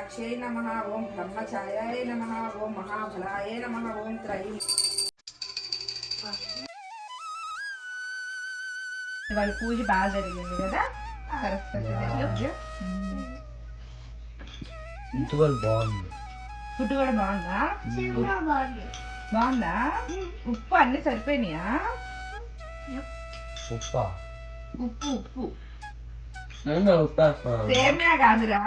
విశాలాక్షై నమ. ఓం బ్రహ్మఛాయాయ నమ. ఓం మహాబలాయ నమ. ఓం త్రయం వాళ్ళ పూజ బాగా జరిగింది కదా? దేవి పూజ. ఇంటివల్ బాగుంది. ఫుడ్ కూడా బాగుందా? బాగుందా. ఉప్పు అన్ని సరిపోయినాయా? ఉప్ప? ఉప్పు ఉప్పు. సేమ్యా కాదురా.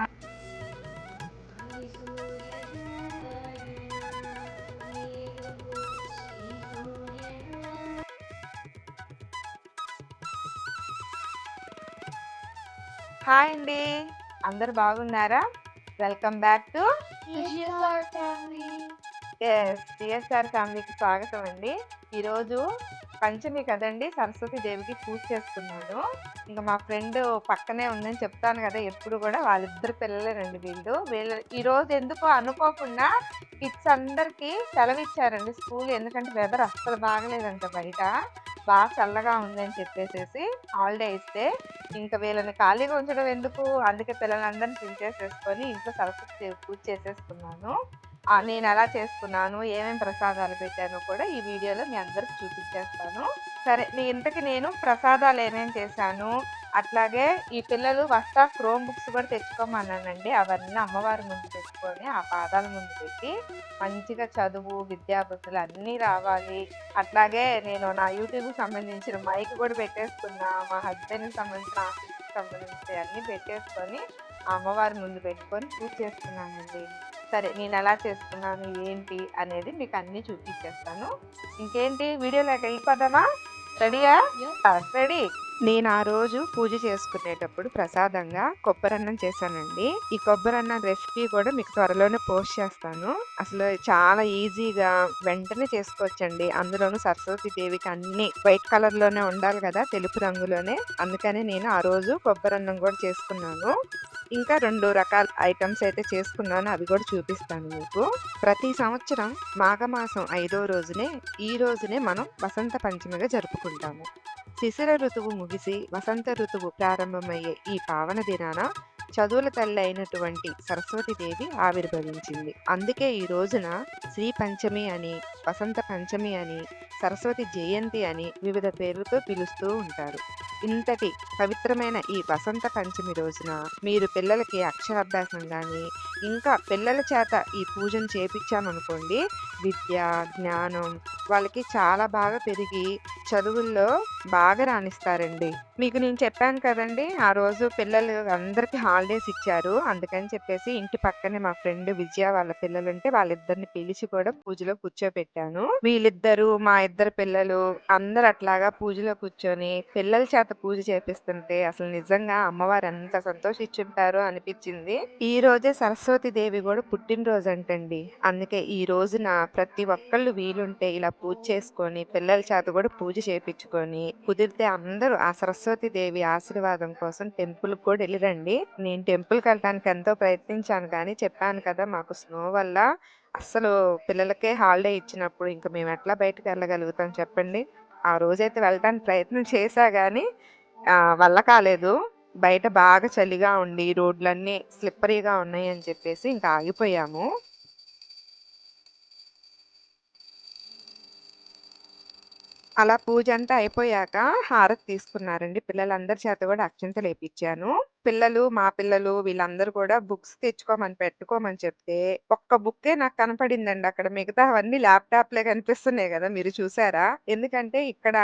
హాయ్ అండి. అందరు బాగున్నారా? Welcome back to S CSR ఫ్యామిలీకి స్వాగతం అండి. ఈరోజు పంచమి కదండి సరస్వతి దేవికి పూజ చేసుకున్నాను ఇంకా మా ఫ్రెండ్ పక్కనే ఉందని చెప్తాను కదా ఎప్పుడు కూడా వాళ్ళిద్దరు పిల్లలేనండి వీళ్ళు. వీళ్ళు ఈరోజు ఎందుకో అనుకోకుండా కిడ్స్ అందరికీ సెలవు ఇచ్చారండి స్కూల్. ఎందుకంటే వెదర్ అస్సలు బాగలేదంట బయట. బాగా చల్లగా ఉందని చెప్పేసేసి హాలిడే ఇస్తే ఇంకా వీళ్ళని ఖాళీగా ఉంచడం ఎందుకు? అందుకే పిల్లలందరినీ పిలిచేసేసుకొని ఇంట్లో సరస్వతి దేవి పూజ చేసేసుకున్నాను. నేను ఎలా చేసుకున్నాను? ఏమేమి ప్రసాదాలు పెట్టానో కూడా ఈ వీడియోలో మీ అందరికి చూపించేస్తాను. సరే నీ ఇంతకి నేను ప్రసాదాలు ఏమేమి చేశాను? అట్లాగే ఈ పిల్లలు వస్తా క్రోమ్ బుక్స్ కూడా తెచ్చుకోమన్నానండి. అవన్నీ అమ్మవారి ముందు పెట్టుకొని ఆ పాదాల ముందు పెట్టి మంచిగా చదువు విద్యాబుద్ధులు అన్నీ రావాలి. అట్లాగే నేను నా యూట్యూబ్కి సంబంధించిన మైక్ కూడా పెట్టేసుకున్నా మా హస్బెండ్కి సంబంధించిన ఆఫీస్కి సంబంధించిన అన్నీ పెట్టేసుకొని ఆ అమ్మవారి ముందు పెట్టుకొని పూజ చేసుకున్నానండి సరే నేను ఎలా చేసుకున్నాను ఏంటి అనేది మీకు అన్నీ చూపించేస్తాను. ఇంకేంటి? వీడియోలోకి వెళ్ళిపోదామా? రెడీయా? రెడీ? నేను ఆ రోజు పూజ చేసుకునేటప్పుడు ప్రసాదంగా కొబ్బరన్నం చేశానండి. ఈ కొబ్బరన్నం రెసిపీ కూడా మీకు త్వరలోనే పోస్ట్ చేస్తాను. అసలు చాలా ఈజీగా వెంటనే చేసుకోవచ్చండి. అందులోనూ సరస్వతి దేవికి అన్ని వైట్ కలర్లోనే ఉండాలి కదా తెలుపు రంగులోనే. అందుకనే నేను ఆ రోజు కొబ్బరన్నం కూడా చేసుకున్నాను. ఇంకా రెండు రకాల ఐటమ్స్ అయితే చేసుకున్నాను. అవి కూడా చూపిస్తాను మీకు. ప్రతి సంవత్సరం మాఘమాసం ఐదో రోజునే ఈ రోజునే మనం వసంత పంచమిగా జరుపుకుంటాము. శిశిర ఋతువు ముగిసి వసంత ఋతువు ప్రారంభమయ్యే ఈ పావన దినాన చదువుల తల్లి అయినటువంటి సరస్వతి దేవి ఆవిర్భవించింది. అందుకే ఈ రోజున శ్రీ పంచమి అని వసంత పంచమి అని సరస్వతి జయంతి అని వివిధ పేర్లతో పిలుస్తూ ఉంటారు. ఇంతటి పవిత్రమైన ఈ వసంత పంచమి రోజున మీరు పిల్లలకి అక్షరాభ్యాసం కానీ ఇంకా పిల్లల చేత ఈ పూజను చేపించామనుకోండి విద్య జ్ఞానం వాళ్ళకి చాలా బాగా పెరిగి చదువుల్లో బాగా రాణిస్తారండి. మీకు నేను చెప్పాను కదండి ఆ రోజు పిల్లలు అందరికి హాలిడేస్ ఇచ్చారు. అందుకని చెప్పేసి ఇంటి పక్కనే మా ఫ్రెండ్ విజయ వాళ్ళ పిల్లలు ఉంటే వాళ్ళిద్దరిని పిలిచి కూడా పూజలో కూర్చోపెట్టాను వీళ్ళిద్దరు మా ఇద్దరు పిల్లలు అందరు అట్లాగా పూజలో కూర్చొని పిల్లల చేత పూజ చేపిస్తుంటే అసలు నిజంగా అమ్మవారు ఎంత సంతోషించుంటారో అనిపించింది. ఈ రోజే సరస్వతి దేవి కూడా పుట్టినరోజు అంటండి. అందుకే ఈ రోజున ప్రతి ఒక్కళ్ళు వీలుంటే ఇలా పూజ చేసుకొని పిల్లల చేత కూడా పూజ చేపించుకొని కుదిరితే అందరూ ఆ సరస్వతి దేవి ఆశీర్వాదం కోసం టెంపుల్ కూడా వెళ్ళిరండి. నేను టెంపుల్కి వెళ్ళడానికి ఎంతో ప్రయత్నించాను కానీ చెప్పాను కదా మాకు స్నో వల్ల అస్సలు పిల్లలకే హాలిడే ఇచ్చినప్పుడు ఇంకా మేము ఎట్లా బయటకు వెళ్ళగలుగుతాం చెప్పండి? ఆ రోజైతే వెళ్ళడానికి ప్రయత్నం చేశా కానీ వల్ల కాలేదు. బయట బాగా చలిగా ఉండి రోడ్లన్నీ స్లిప్పరీగా ఉన్నాయి అని చెప్పేసి ఇంకా ఆగిపోయాము. అలా పూజ అంతా అయిపోయాక హారతి తీసుకున్నారండి. పిల్లలందరి చేత కూడా అక్షంతలు వేపించాను పిల్లలు మా పిల్లలు వీళ్ళందరూ కూడా బుక్స్ తెచ్చుకోమని పెట్టుకోమని చెప్తే ఒక్క బుక్కే నాకు కనపడిందండి. అక్కడ మిగతా అవన్నీ ల్యాప్టాప్ లే కనిపిస్తున్నాయి కదా మీరు చూసారా? ఎందుకంటే ఇక్కడ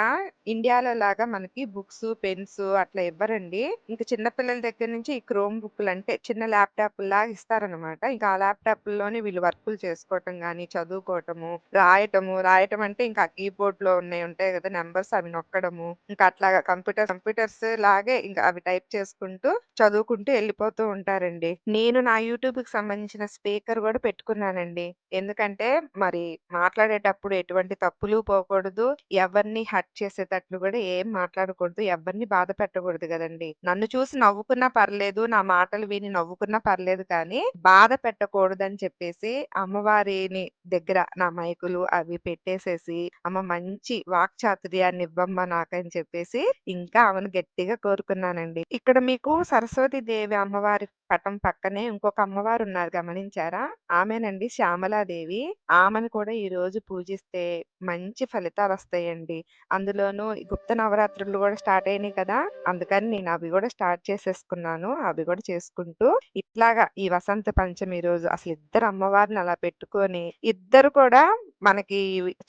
ఇండియాలో లాగా మనకి బుక్స్ పెన్స్ అట్లా ఇవ్వరండి. ఇంకా చిన్న పిల్లల దగ్గర నుంచి ఈ క్రోమ్ బుక్లు అంటే చిన్న ల్యాప్టాప్ లాగా ఇస్తారనమాట ఇంకా ఆ ల్యాప్టాప్లోనే వీళ్ళు వర్కులు చేసుకోవటం గానీ చదువుకోవటము రాయటము రాయటం అంటే ఇంకా కీబోర్డ్లో ఉన్నాయి ఉంటాయి కదా నెంబర్స్ అవి నొక్కడము. ఇంకా అట్లాగా కంప్యూటర్ కంప్యూటర్స్ లాగే ఇంకా అవి టైప్ చేసుకుంటూ చదువుకుంటూ వెళ్ళిపోతూ ఉంటారండి. నేను నా యూట్యూబ్‌కి సంబంధించిన స్పీకర్ కూడా పెట్టుకున్నానండి. ఎందుకంటే మరి మాట్లాడేటప్పుడు ఎటువంటి తప్పులు పోకూడదు. ఎవరిని హర్ట్ చేసేటట్లు కూడా ఏం మాట్లాడకూడదు. ఎవరిని బాధ పెట్టకూడదు కదండి నన్ను చూసి నవ్వుకున్నా పర్లేదు నా మాటలు విని నవ్వుకున్నా పర్లేదు కానీ బాధ పెట్టకూడదని చెప్పేసి అమ్మవారిని దగ్గర నా మైకులు అవి పెట్టేసేసి అమ్మ మంచి వాక్చాతుర్యాన్ని ఇవ్వమ్మ నాకని చెప్పేసి ఇంకా ఆమెను గట్టిగా కోరుకున్నానండి. ఇక్కడ మీకు సరస్వతీదేవి అమ్మవారి పటం పక్కనే ఇంకొక అమ్మవారు ఉన్నారు గమనించారా? ఆమెనండి శ్యామలాదేవి. ఆమెను కూడా ఈ రోజు పూజిస్తే మంచి ఫలితాలు వస్తాయండి అందులోనూ గుప్త నవరాత్రులు కూడా స్టార్ట్ అయినాయి కదా! అందుకని నేను అవి కూడా స్టార్ట్ చేసేసుకున్నాను. అవి కూడా చేసుకుంటూ ఇట్లాగా ఈ వసంత పంచమి రోజు అసలు ఇద్దరు అమ్మవారిని అలా పెట్టుకొని ఇద్దరు కూడా మనకి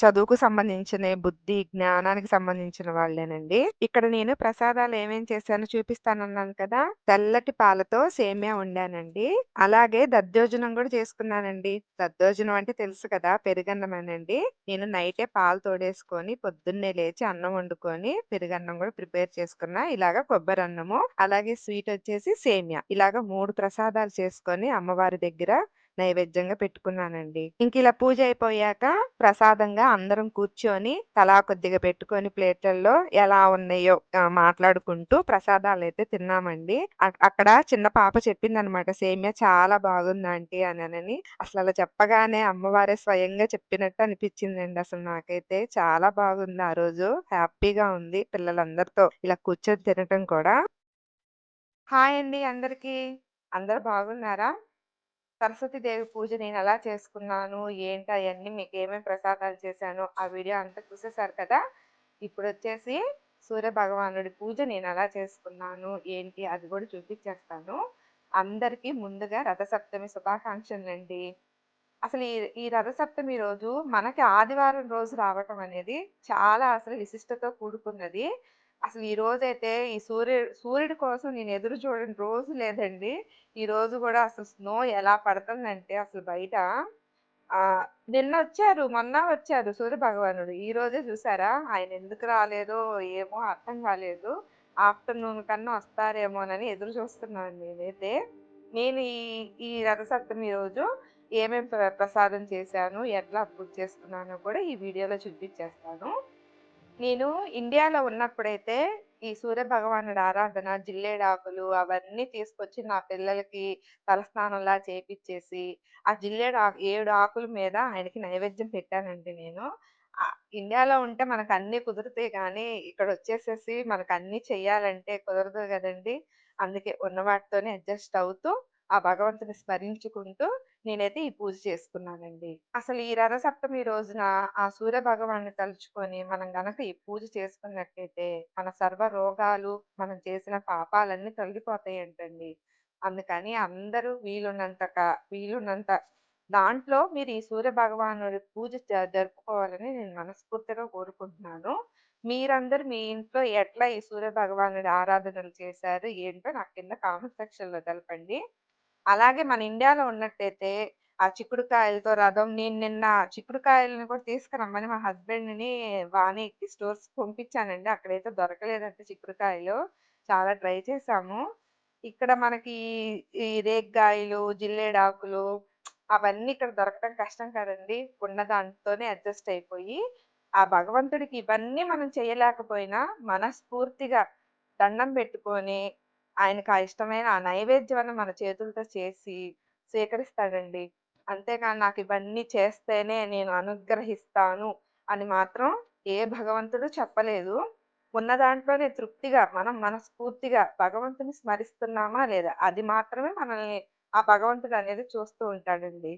చదువుకు సంబంధించిన బుద్ధి, జ్ఞానానికి సంబంధించిన వాళ్ళేనండి. ఇక్కడ నేను ప్రసాదాలు ఏమేం చేశానో చూపిస్తానన్నాను కదా! తెల్లటి పాలతో సేమ్యా వండానండి. అలాగే దద్దోజనం గూడా చేసుకున్నానండి. దద్దోజనం అంటే తెలుసు కదా! పెరుగన్నమేనండి. నేను నైటే పాలు తోడేసుకొని పొద్దున్నే లేచి అన్నం వండుకొని పెరుగన్నం గూడా ప్రిపేర్ చేసుకున్నా. ఇలాగ కొబ్బరన్నము, అలాగే స్వీట్ వచ్చేసి సేమ్యా. ఇలాగ 3 ప్రసాదాలు చేసుకొని అమ్మవారి దగ్గర నైవేద్యంగా పెట్టుకున్నానండి. ఇంకిలా పూజ అయిపోయాక ప్రసాదంగా అందరం కూర్చొని తలా కొద్దిగా పెట్టుకొని ప్లేట్లలో ఎలా ఉన్నాయో మాట్లాడుకుంటూ ప్రసాదాలు అయితే తిన్నామండి. అక్కడ చిన్న పాప చెప్పిందనమాట సేమ్యా చాలా బాగుంది ఆంటీ అని అసలు అలా చెప్పగానే అమ్మవారే స్వయంగా చెప్పినట్టు అనిపించిందండి అసలు నాకైతే. చాలా బాగుంది ఆ రోజు. హ్యాపీగా ఉంది పిల్లలందరితో ఇలా కూర్చొని తినటం కూడా. హాయ్ అండి అందరికీ. అందరు బాగున్నారా? సరస్వతీదేవి పూజ నేను ఎలా చేసుకున్నాను, ఏంటి అవన్నీ మీకు ఏమేమి ప్రసాదాలు చేశానో ఆ వీడియో అంతా చూసేసారు కదా! ఇప్పుడు వచ్చేసి సూర్య భగవానుడి పూజ నేను ఎలా చేసుకున్నాను, ఏంటి అది కూడా చూపించేస్తాను అందరికీ ముందుగా రథసప్తమి శుభాకాంక్షలండి. అసలు ఈ ఈ రథసప్తమి రోజు మనకి ఆదివారం రోజు రావటం అనేది చాలా అసలు విశిష్టతో కూడుకున్నది. అసలు ఈ రోజైతే ఈ సూర్య సూర్యుడి కోసం నేను ఎదురు చూడని రోజు లేదండి. ఈ రోజు కూడా అసలు స్నో ఎలా పడుతుందంటే అసలు బయట నిన్న వచ్చారు మొన్న వచ్చారు సూర్య భగవానుడు. ఈ రోజే చూసారా? ఆయన ఎందుకు రాలేదో ఏమో అర్థం కాలేదు. ఆఫ్టర్‌నూన్ కన్నా వస్తారేమోనని ఎదురు చూస్తున్నాను నేనైతే. నేను ఈ ఈ రథసప్తమి రోజు ఏమేమి ప్ర ప్రసాదం చేశాను, ఎట్లా పూజ చేసుకున్నానో కూడా ఈ వీడియోలో చూపిచ్చేస్తాను. నేను ఇండియాలో ఉన్నప్పుడైతే ఈ సూర్య భగవానుడు ఆరాధన, జిల్లేడాకులు అవన్నీ తీసుకొచ్చి నా పిల్లలకి తలస్నానంలా చేపిచ్చేసి, ఆ జిల్లేడు ఆకు ఏడు ఆకుల మీద ఆయనకి నైవేద్యం పెట్టానండి నేను. ఇండియాలో ఉంటే మనకు అన్నీ కుదురుతాయి వచ్చేసేసి మనకు అన్నీ చెయ్యాలంటే కుదరదు కదండి అందుకే ఉన్న వాటితోనే అడ్జస్ట్ అవుతూ, ఆ భగవంతుని స్మరించుకుంటూ నేనైతే ఈ పూజ చేసుకున్నానండి. అసలు ఈ రథసప్తమి రోజున ఆ సూర్య భగవాన్ని తలుచుకొని మనం గనక ఈ పూజ చేసుకున్నట్టయితే మన సర్వ రోగాలు, మనం చేసిన పాపాలన్నీ తొలగిపోతాయంటండి. అందుకని అందరూ వీలున్నంత వీలున్నంత దాంట్లో మీరు ఈ సూర్య భగవానుడి పూజ జ జరుపుకోవాలని నేను మనస్ఫూర్తిగా కోరుకుంటున్నాను. మీరందరూ మీ ఇంట్లో ఎట్లా ఈ సూర్య భగవానుడి ఆరాధనలు చేశారు, ఏంటో నాకు కింద కామెంట్ సెక్షన్‌లో తెలపండి. అలాగే మన ఇండియాలో ఉన్నట్టయితే ఆ చిక్కుడుకాయలతో రథం నేను నిన్న చిక్కుడుకాయలను కూడా తీసుకురమ్మని మా హస్బెండ్‌ని వాణికి స్టోర్స్‌కి పంపించానండి. అక్కడైతే దొరకలేదంటే చిక్కుడుకాయలు. చాలా ట్రై చేశాము. ఇక్కడ మనకి ఈ రేగ్గాయలు జిల్లేడాకులు అవన్నీ ఇక్కడ దొరకడం కష్టం కదండీ! ఉన్న దాంతోనే అడ్జస్ట్ అయిపోయి, ఆ భగవంతుడికి ఇవన్నీ మనం చేయలేకపోయినా మనస్ఫూర్తిగా దండం పెట్టుకొని, ఆయనకు ఇష్టమైన ఆ నైవేద్యాన్ని మన చేతులతో చేసి స్వీకరిస్తాడండి. అంతేగాని నాకివన్నీ చేస్తేనే నేను అనుగ్రహిస్తాను అని మాత్రం ఏ భగవంతుడు చెప్పలేదు. ఉన్న దాంట్లోనే తృప్తిగా మనం మనస్ఫూర్తిగా భగవంతుని స్మరిస్తున్నామా లేదా? అది మాత్రమే మనల్ని ఆ భగవంతుడు అనేది చూస్తూ ఉంటాడండి.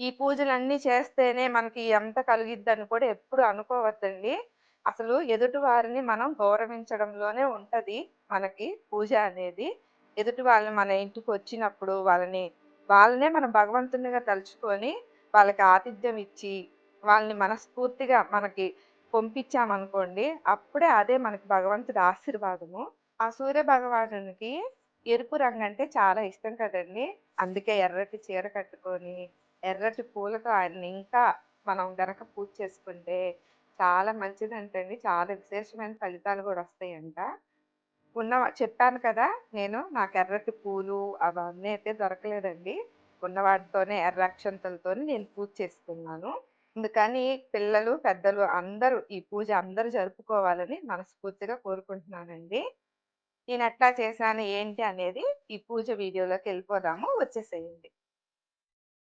ఈ పూజలన్నీ చేస్తేనే మనకి ఎంత కలిగిద్దని కూడా ఎప్పుడు అనుకోవద్దండి. అసలు ఎదుటి వారిని మనం గౌరవించడంలోనే ఉంటుంది మనకి పూజ అనేది. ఎదుటి వాళ్ళని మన ఇంటికొచ్చినప్పుడు వాళ్ళని వాళ్ళనే మనం భగవంతునిగా తలుచుకొని, వాళ్ళకి ఆతిథ్యం ఇచ్చి, వాళ్ళని మనస్ఫూర్తిగా మనకి పంపించామనుకోండి, అప్పుడే అదే మనకి భగవంతుడి ఆశీర్వాదము. ఆ సూర్య భగవానునికి ఎరుపు రంగు అంటే చాలా ఇష్టం కదండీ! అందుకే ఎర్రటి చీర కట్టుకొని, ఎర్రటి పూలతో ఆయన్ని ఇంకా మనం గనక పూజ చేసుకుంటే చాలా మంచిదంటండి. చాలా విశేషమైన ఫలితాలు కూడా వస్తాయంట. ఉన్న చెప్పాను కదా! నేను నాకు ఎర్రటి పూలు అవన్నీ అయితే దొరకలేదండి. ఉన్న వాటితోనే ఎర్ర అక్షంతలతోని నేను పూజ చేసుకున్నాను. అందుకని పిల్లలు, పెద్దలు అందరూ ఈ పూజ అందరూ జరుపుకోవాలని మనస్ఫూర్తిగా కోరుకుంటున్నానండి. నేను ఎట్లా చేశాను, ఏంటి అనేది ఈ పూజ వీడియోలోకి వెళ్ళిపోదాము వచ్చేసేయండి.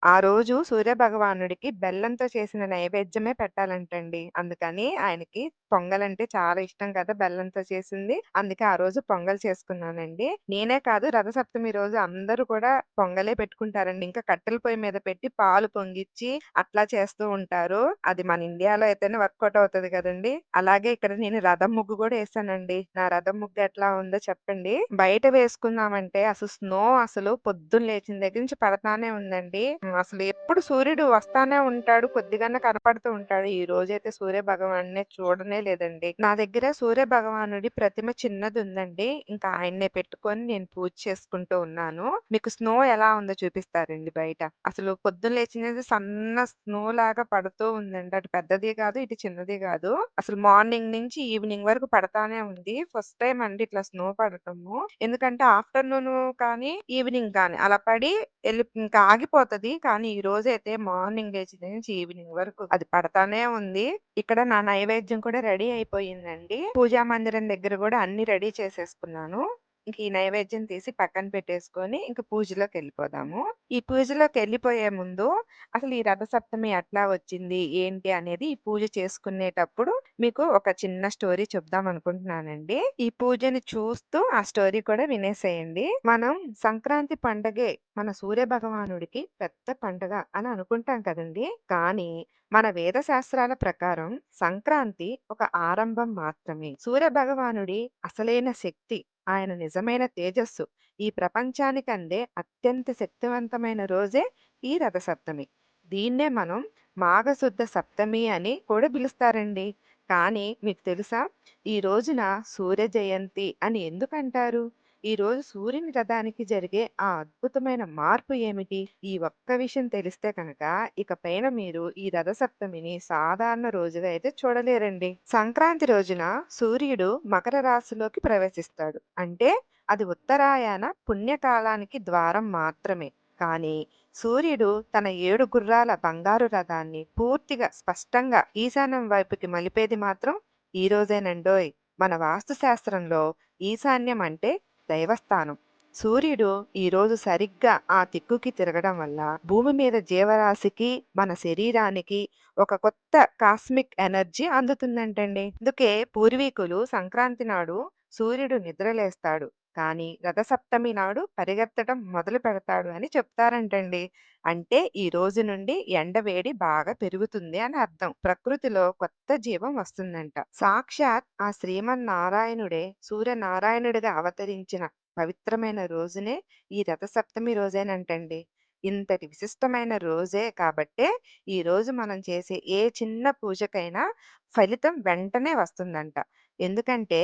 ఆ రోజు సూర్యభగవానుడికి బెల్లంతో చేసిన నైవేద్యమే పెట్టాలంటండి. అందుకని ఆయనకి పొంగలంటే చాలా ఇష్టం కదా! బెల్లంతో చేసింది. అందుకే ఆ రోజు పొంగల్ చేసుకున్నానండి. నేనే కాదు రథసప్తమి రోజు అందరూ కూడా పొంగలే పెట్టుకుంటారండి. ఇంకా కట్టెల పొయ్యి మీద పెట్టి పాలు పొంగిచ్చి అట్లా చేస్తూ ఉంటారు. అది మన ఇండియాలో అయితేనే వర్కౌట్ అవుతది కదండి అలాగే ఇక్కడ నేను రథం ముగ్గు కూడా వేసానండి నా రథం ముగ్గు ఎట్లా ఉందో చెప్పండి. బయట వేసుకుందామంటే అసలు స్నో అసలు పొద్దున్న లేచిన దగ్గర నుంచి పడతానే ఉందండి. అసలు ఎప్పుడు సూర్యుడు వస్తానే ఉంటాడు. కొద్దిగానే కనపడుతూ ఉంటాడు. ఈ రోజైతే సూర్య భగవాన్నే చూడనే లేదండి. నా దగ్గర సూర్య భగవానుడి ప్రతిమ చిన్నదుందండి. ఇంకా ఆయన్నే పెట్టుకొని నేను పూజ చేసుకుంటూ ఉన్నాను. మీకు స్నో ఎలా ఉందో చూపిస్తారండి బయట. అసలు పొద్దున్న లేచినది సన్న స్నో లాగా పడుతూ ఉందండి. అటు పెద్దది కాదు, ఇటు చిన్నది కాదు. అసలు మార్నింగ్ నుంచి ఈవినింగ్ వరకు పడతానే ఉంది. ఫస్ట్ టైం అండి ఇట్లా స్నో పడటము. ఎందుకంటే ఆఫ్టర్‌నూన్ కానీ, ఈవినింగ్ కానీ అలా పడి ఎళ్ళి ఇంకా ఆగిపోతది. కానీ ఈ రోజు అయితే మార్నింగ్ లేచిన నుంచి ఈవినింగ్ వరకు అది పడతానే ఉంది. ఇక్కడ నా నైవేద్యం కూడా రెడీ అయిపోయిందండి. పూజా మందిరం దగ్గర కూడా అన్ని రెడీ చేసేసుకున్నాను. ఇంక ఈ నైవేద్యం తీసి పక్కన పెట్టేసుకొని ఇంక పూజలోకెళ్ళిపోదాము. ఈ పూజలోకి వెళ్ళిపోయే ముందు అసలు ఈ రథసప్తమి ఎట్లా వచ్చింది? ఏంటి? అనేది ఈ పూజ చేసుకునేటప్పుడు మీకు ఒక చిన్న స్టోరీ చెప్దాం అనుకుంటున్నానండి. ఈ పూజని చూస్తూ ఆ స్టోరీ కూడా వినేసేయండి. మనం సంక్రాంతి పండగే మన సూర్య భగవానుడికి పెద్ద పండగ అని అనుకుంటాం కదండీ! కానీ మన వేద శాస్త్రాల ప్రకారం సంక్రాంతి ఒక ఆరంభం మాత్రమే. సూర్య భగవానుడి అసలైన శక్తి, ఆయన నిజమైన తేజస్సు ఈ ప్రపంచానికి అందే అత్యంత శక్తివంతమైన రోజే ఈ రథసప్తమి. దీన్నే మనం మాఘశుద్ధ సప్తమి అని కూడా పిలుస్తారండి. కానీ మీకు తెలుసా? ఈ రోజున సూర్య జయంతి అని ఎందుకంటారు? ఈరోజు సూర్యుని రథానికి జరిగే ఆ అద్భుతమైన మార్పు ఏమిటి? ఈ ఒక్క విషయం తెలిస్తే కనుక ఇకపైన మీరు ఈ రథ సప్తమిని సాధారణ రోజుగా అయితే చూడలేరండి. సంక్రాంతి రోజున సూర్యుడు మకర రాశిలోకి ప్రవేశిస్తాడు. అంటే అది ఉత్తరాయణ పుణ్యకాలానికి ద్వారం మాత్రమే. కానీ సూర్యుడు తన ఏడు గుర్రాల బంగారు రథాన్ని పూర్తిగా స్పష్టంగా ఈశాన్యం వైపుకి మలిపేది మాత్రం ఈ రోజేనండోయ్! మన వాస్తు శాస్త్రంలో ఈశాన్యం అంటే దైవస్థానం. సూర్యుడు ఈరోజు సరిగ్గా ఆ దిక్కుకి తిరగడం వల్ల భూమి మీద జీవరాశికి, మన శరీరానికి ఒక కొత్త కాస్మిక్ ఎనర్జీ అందుతుందంటండి. అందుకే పూర్వీకులు సంక్రాంతి నాడు సూర్యుడు నిద్రలేస్తాడు. కానీ రథసప్తమి నాడు పరిగెత్తడం మొదలు పెడతాడు అని చెప్తారంటండి. అంటే ఈ రోజు నుండి ఎండ వేడి బాగా పెరుగుతుంది అని అర్థం. ప్రకృతిలో కొత్త జీవం వస్తుందంట. సాక్షాత్ ఆ శ్రీమన్నారాయణుడే సూర్యనారాయణుడిగా అవతరించిన పవిత్రమైన రోజునే ఈ రథసప్తమి రోజేనంటండి. ఇంతటి విశిష్టమైన రోజే కాబట్టే ఈరోజు మనం చేసే ఏ చిన్న పూజకైనా ఫలితం వెంటనే వస్తుందంట. ఎందుకంటే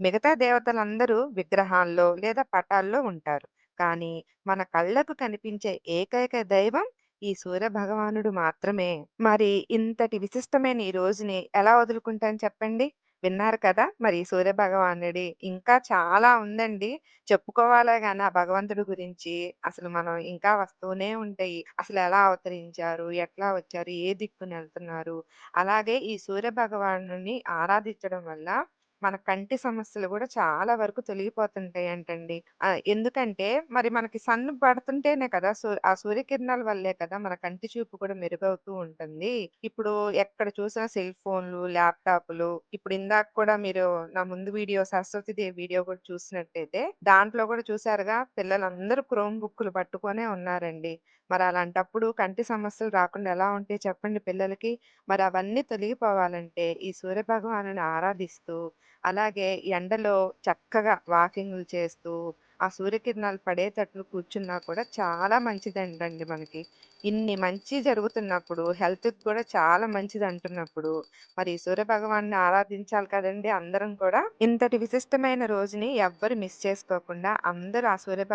మిగతా దేవతలందరూ విగ్రహాల్లో లేదా పటాల్లో ఉంటారు. కానీ మన కళ్ళకు కనిపించే ఏకైక దైవం ఈ సూర్య భగవానుడు మాత్రమే. మరి ఇంతటి విశిష్టమైన ఈ రోజుని ఎలా వదులుకుంటాను చెప్పండి? విన్నారు కదా! మరి సూర్య భగవానుడి ఇంకా చాలా ఉందండి. చెప్పుకోవాలే కానీ ఆ భగవంతుడి గురించి అసలు మనం ఇంకా వస్తూనే ఉంటాయి. అసలు ఎలా అవతరించారు? ఎట్లా వచ్చారు? ఏ దిక్కునెళ్తున్నారు? అలాగే ఈ సూర్య భగవానుడిని ఆరాధించడం వల్ల మన కంటి సమస్యలు కూడా చాలా వరకు తొలగిపోతుంటాయంటండి. ఆహ్, ఎందుకంటే మరి మనకి సన్ పడుతుంటేనే కదా! సూ ఆ సూర్యకిరణాల వల్లే కదా! మన కంటి చూపు కూడా మెరుగవుతూ ఉంటుంది. ఇప్పుడు ఎక్కడ చూసినా సెల్ ఫోన్‌లు, ల్యాప్‌టాప్‌లు ఇప్పుడు ఇందాక కూడా మీరు నా ముందు వీడియో సరస్వతీదేవి వీడియో కూడా చూసినట్టయితే దాంట్లో కూడా చూసారుగా పిల్లలందరూ క్రోమ్ బుక్కులు పట్టుకొనే ఉన్నారండి. మరి అలాంటప్పుడు కంటి సమస్యలు రాకుండా ఎలా ఉంటాయి చెప్పండి పిల్లలకి? మరి అవన్నీ తొలగిపోవాలంటే ఈ సూర్య భగవానుడిని ఆరాధిస్తూ, అలాగే ఎండలో చక్కగా వాకింగ్లు చేస్తూ, ఆ సూర్యకిరణాలు పడేటట్లు కూర్చున్నా కూడా చాలా మంచిదంటండి మనకి. ఇన్ని మంచి జరుగుతున్నప్పుడు హెల్త్‌కి కూడా చాలా మంచిది అంటున్నప్పుడు మరి ఈ సూర్య ఆరాధించాలి కదండీ అందరం కూడా. ఇంతటి విశిష్టమైన రోజుని ఎవ్వరు మిస్ చేసుకోకుండా అందరూ ఆ సూర్య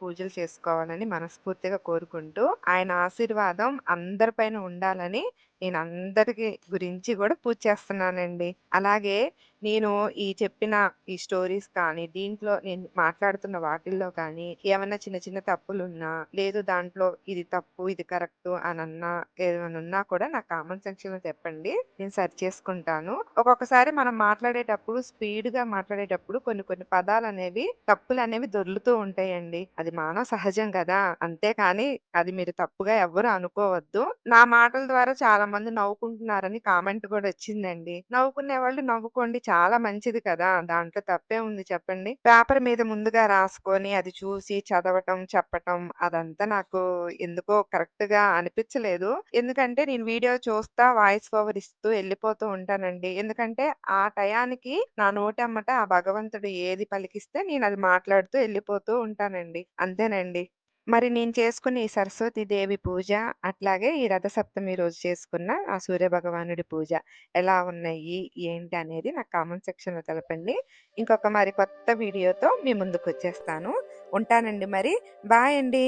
పూజలు చేసుకోవాలని మనస్ఫూర్తిగా కోరుకుంటూ, ఆయన ఆశీర్వాదం అందరిపైన ఉండాలని నేను అందరికి గురించి కూడా పూజ చేస్తున్నానండి. అలాగే నేను ఈ చెప్పిన ఈ స్టోరీస్ కానీ, దీంట్లో నేను మాట్లాడుతున్న వాటిల్లో కానీ, ఏమన్నా చిన్న చిన్న తప్పులున్నా, లేదు దాంట్లో ఇది తప్పు, ఇది కరెక్టు అనన్నా, ఏమన్నున్నా కూడా నాకు కామెంట్ సెక్షన్‌లో చెప్పండి. నేను సరి చేసుకుంటాను. ఒక్కొక్కసారి మనం మాట్లాడేటప్పుడు స్పీడ్‌గా మాట్లాడేటప్పుడు కొన్ని కొన్ని పదాలనేవి, తప్పులనేవి దొర్లుతూ ఉంటాయండి. అది మానవ సహజం కదా! అంతేకానీ అది మీరు తప్పుగా ఎవ్వరు అనుకోవద్దు. నా మాటల ద్వారా చాలా మంది నవ్వుకుంటున్నారని కామెంట్ కూడా వచ్చిందండి. నవ్వుకునేవాళ్ళు నవ్వుకోండి. చాలా మంచిది కదా! దాంట్లో తప్పే ఉంది చెప్పండి. పేపర్ మీద ముందుగా రాసుకొని, అది చూసి చదవటం, చెప్పటం అదంతా నాకు ఎందుకో కరెక్ట్‌గా అనిపిచ్చలేదు. ఎందుకంటే నేను వీడియో చూస్తా వాయిస్ ఓవర్ ఇస్తూ ఎళ్ళిపోతూ ఉంటానండి. ఎందుకంటే ఆ టయానికి నా నోటెమ్మట ఆ భగవంతుడు ఏది పలికిస్తే నేనది మాట్లాడుతూ ఎళ్ళిపోతూ ఉంటానండి. అంతేనండి. మరి నేను చేసుకున్న ఈ సరస్వతి దేవి పూజ, అట్లాగే ఈ రథసప్తమి రోజు చేసుకున్న ఆ సూర్యభగవానుడి పూజ ఎలా ఉన్నాయి, ఏంటి అనేది నాకు కామెంట్ సెక్షన్‌లో తెలపండి. ఇంకొక మరి కొత్త వీడియోతో మీ ముందుకొచ్చేస్తాను. ఉంటానండి మరి. బాయ్ అండి.